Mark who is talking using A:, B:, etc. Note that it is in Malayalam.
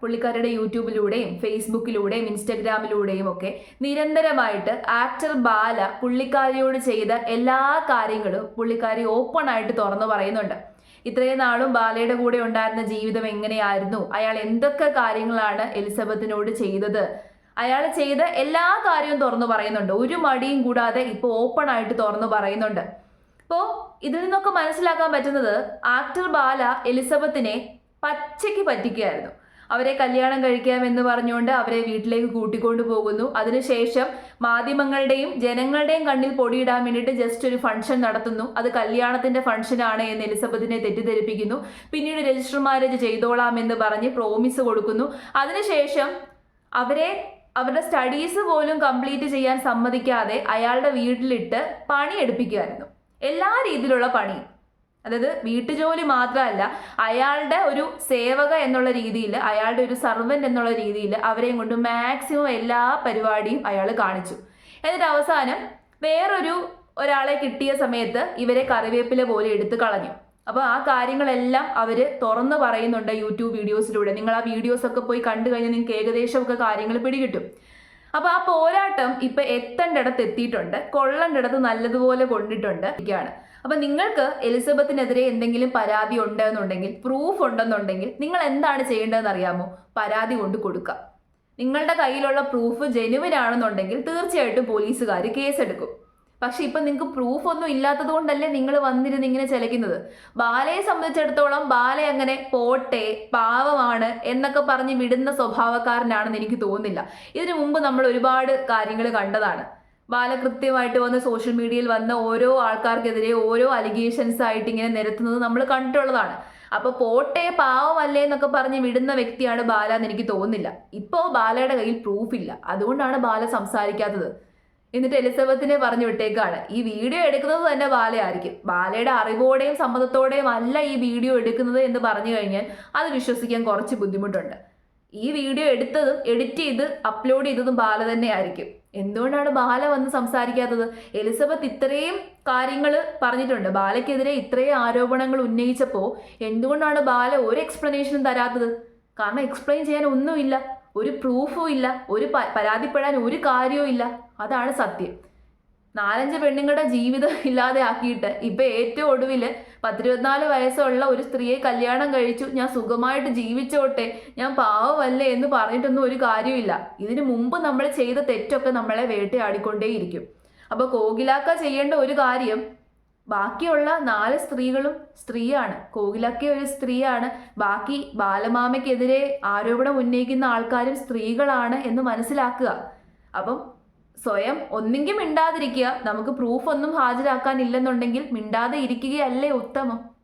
A: പുള്ളിക്കാരുടെ യൂട്യൂബിലൂടെയും ഫേസ്ബുക്കിലൂടെയും ഇൻസ്റ്റഗ്രാമിലൂടെയും ഒക്കെ നിരന്തരമായിട്ട് ആക്ടർ ബാല പുള്ളിക്കാരിയോട് ചെയ്ത എല്ലാ കാര്യങ്ങളും പുള്ളിക്കാരി ഓപ്പൺ ആയിട്ട് തുറന്നു പറയുന്നുണ്ട്. ഇത്രയും നാളും ബാലയുടെ കൂടെ ഉണ്ടായിരുന്ന ജീവിതം എങ്ങനെയായിരുന്നു? അയാൾ എന്തൊക്കെ കാര്യങ്ങളാണ് എലിസബത്തിനോട് ചെയ്തത്? അയാൾ ചെയ്ത എല്ലാ കാര്യവും തുറന്നു പറയുന്നുണ്ട്. ഒരു മടിയും കൂടാതെ ഇപ്പോൾ ഓപ്പൺ ആയിട്ട് തുറന്നു പറയുന്നുണ്ട്. അപ്പോൾ ഇതിൽ നിന്നൊക്കെ മനസ്സിലാക്കാൻ പറ്റുന്നത് ആക്ടർ ബാല എലിസബത്തിനെ പച്ചയ്ക്ക് പറ്റിക്കുകയായിരുന്നു. അവരെ കല്യാണം കഴിക്കാമെന്ന് പറഞ്ഞുകൊണ്ട് അവരെ വീട്ടിലേക്ക് കൂട്ടിക്കൊണ്ടു പോകുന്നു. അതിനുശേഷം മാധ്യമങ്ങളുടെയും ജനങ്ങളുടെയും കണ്ണിൽ പൊടിയിടാൻ വേണ്ടിയിട്ട് ജസ്റ്റ് ഒരു ഫംഗ്ഷൻ നടത്തുന്നു. അത് കല്യാണത്തിന്റെ ഫംഗ്ഷനാണ് എന്ന് എലിസബത്തിനെ തെറ്റിദ്ധരിപ്പിക്കുന്നു. പിന്നീട് രജിസ്റ്റർ മാരേജ് ചെയ്തോളാം എന്ന് പറഞ്ഞ് പ്രോമിസ് കൊടുക്കുന്നു. അതിനുശേഷം അവരെ അവരുടെ സ്റ്റഡീസ് പോലും കംപ്ലീറ്റ് ചെയ്യാൻ സമ്മതിക്കാതെ അയാളുടെ വീട്ടിലിട്ട് പണി എടുപ്പിക്കുമായിരുന്നു എല്ലാ രീതിയിലുള്ള പണിയും അതായത് വീട്ടുജോലി മാത്രമല്ല അയാളുടെ ഒരു സേവക എന്നുള്ള രീതിയിൽ അയാളുടെ ഒരു സർവന്റ് എന്നുള്ള രീതിയിൽ അവരെയും കൊണ്ട് മാക്സിമം എല്ലാ പരിപാടിയും അയാൾ കാണിച്ചു. എന്നിട്ട് അവസാനം വേറൊരു ഒരാളെ കിട്ടിയ സമയത്ത് ഇവരെ കറിവേപ്പില പോലെ എടുത്തു കളഞ്ഞു. അപ്പോൾ ആ കാര്യങ്ങളെല്ലാം അവർ തുറന്നു പറയുന്നുണ്ട് യൂട്യൂബ് വീഡിയോസിലൂടെ. നിങ്ങൾ ആ വീഡിയോസ് ഒക്കെ പോയി കണ്ടു കഴിഞ്ഞാൽ നിങ്ങൾക്ക് ഏകദേശമൊക്കെ കാര്യങ്ങൾ പിടികിട്ടും. അപ്പോൾ ആ പോരാട്ടം ഇപ്പൊ എത്തേണ്ടിടത്ത് എത്തിയിട്ടുണ്ട്. കൊള്ളേണ്ടിടത്ത് നല്ലതുപോലെ കൊണ്ടിട്ടുണ്ട്. ഒക്കെയാണ് അപ്പൊ നിങ്ങൾക്ക് എലിസബത്തിനെതിരെ എന്തെങ്കിലും പരാതി ഉണ്ടെന്നുണ്ടെങ്കിൽ പ്രൂഫ് ഉണ്ടെന്നുണ്ടെങ്കിൽ നിങ്ങൾ എന്താണ് ചെയ്യേണ്ടതെന്ന് അറിയാമോ? പരാതി കൊണ്ട് കൊടുക്കുക. നിങ്ങളുടെ കയ്യിലുള്ള പ്രൂഫ് ജെനുവിൻ ആണെന്നുണ്ടെങ്കിൽ തീർച്ചയായിട്ടും പോലീസുകാർ കേസെടുക്കും. പക്ഷെ ഇപ്പൊ നിങ്ങൾക്ക് പ്രൂഫ് ഒന്നും ഇല്ലാത്തത് കൊണ്ടല്ലേ നിങ്ങൾ വന്നിരുന്ന് ഇങ്ങനെ ചലിക്കുന്നത് ബാലയെ സംബന്ധിച്ചിടത്തോളം ബാല അങ്ങനെ പോട്ടെ പാവമാണ് എന്നൊക്കെ പറഞ്ഞ് വിടുന്ന സ്വഭാവക്കാരനാണെന്ന് എനിക്ക് തോന്നുന്നില്ല. ഇതിനു മുമ്പ് നമ്മൾ ഒരുപാട് കാര്യങ്ങൾ കണ്ടതാണ്. ബാല കൃത്യമായിട്ട് വന്ന് സോഷ്യൽ മീഡിയയിൽ വന്ന ഓരോ ആൾക്കാർക്കെതിരെ ഓരോ അലിഗേഷൻസ് ആയിട്ട് ഇങ്ങനെ നിരത്തുന്നത് നമ്മൾ കണ്ടിട്ടുള്ളതാണ്. അപ്പൊ പോട്ടെ പാവമല്ലേ എന്നൊക്കെ പറഞ്ഞ് വിടുന്ന വ്യക്തിയാണ് ബാല എന്ന് എനിക്ക് തോന്നുന്നില്ല. ഇപ്പോ ബാലയുടെ കയ്യിൽ പ്രൂഫ് ഇല്ല. അതുകൊണ്ടാണ് ബാല സംസാരിക്കാത്തത്. എന്നിട്ട് എലിസബത്തിനെ പറഞ്ഞു വിട്ടേക്കാണ്. ഈ വീഡിയോ എടുക്കുന്നത് തന്നെ ബാലയായിരിക്കും. ബാലയുടെ അറിവോടെയും സമ്മതത്തോടെയും അല്ല ഈ വീഡിയോ എടുക്കുന്നത് എന്ന് പറഞ്ഞു കഴിഞ്ഞാൽ അത് വിശ്വസിക്കാൻ കുറച്ച് ബുദ്ധിമുട്ടുണ്ട്. ഈ വീഡിയോ എടുത്തതും എഡിറ്റ് ചെയ്ത് അപ്ലോഡ് ചെയ്തതും ബാല തന്നെ ആയിരിക്കും. എന്തുകൊണ്ടാണ് ബാല വന്ന് സംസാരിക്കാത്തത്? എലിസബത്ത് ഇത്രയും കാര്യങ്ങൾ പറഞ്ഞിട്ടുണ്ട്. ബാലയ്ക്കെതിരെ ഇത്രയും ആരോപണങ്ങൾ ഉന്നയിച്ചപ്പോൾ എന്തുകൊണ്ടാണ് ബാല ഒരു എക്സ്പ്ലനേഷനും തരാത്തത്? കാരണം എക്സ്പ്ലെയിൻ ചെയ്യാൻ ഒന്നുമില്ല. ഒരു പ്രൂഫും ഇല്ല. ഒരു പരാതിപ്പെടാൻ ഒരു കാര്യവും ഇല്ല. അതാണ് സത്യം. നാലഞ്ച് പെണ്ണുങ്ങളുടെ ജീവിതം ഇല്ലാതെ ആക്കിയിട്ട് ഇപ്പം ഏറ്റവും ഒടുവിൽ പത്തിരുപത്തിനാല് വയസ്സുള്ള ഒരു സ്ത്രീയെ കല്യാണം കഴിച്ചു. ഞാൻ സുഖമായിട്ട് ജീവിച്ചോട്ടെ. ഞാൻ പാവമല്ലേ എന്ന് പറഞ്ഞിട്ടൊന്നും ഒരു കാര്യമില്ല ഇതിനു മുമ്പ് നമ്മൾ ചെയ്ത തെറ്റൊക്കെ നമ്മളെ വേട്ടയാടിക്കൊണ്ടേയിരിക്കും. അപ്പൊ കോകിലാക്ക ചെയ്യേണ്ട ഒരു കാര്യം ബാക്കിയുള്ള നാല് സ്ത്രീകളും സ്ത്രീയാണ്. കോകിലക്ക ഒരു സ്ത്രീയാണ്. ബാക്കി ബാലമാമയ്ക്കെതിരെ ആരോപണം ഉന്നയിക്കുന്ന ആൾക്കാരും സ്ത്രീകളാണ് എന്ന് മനസ്സിലാക്കുക. അപ്പം സ്വയം ഒന്നെങ്കിൽ മിണ്ടാതിരിക്കുക. നമുക്ക് പ്രൂഫ് ഒന്നും ഹാജരാക്കാൻ ഇല്ലെന്നുണ്ടെങ്കിൽ മിണ്ടാതെ ഇരിക്കുകയല്ലേ ഉത്തമം.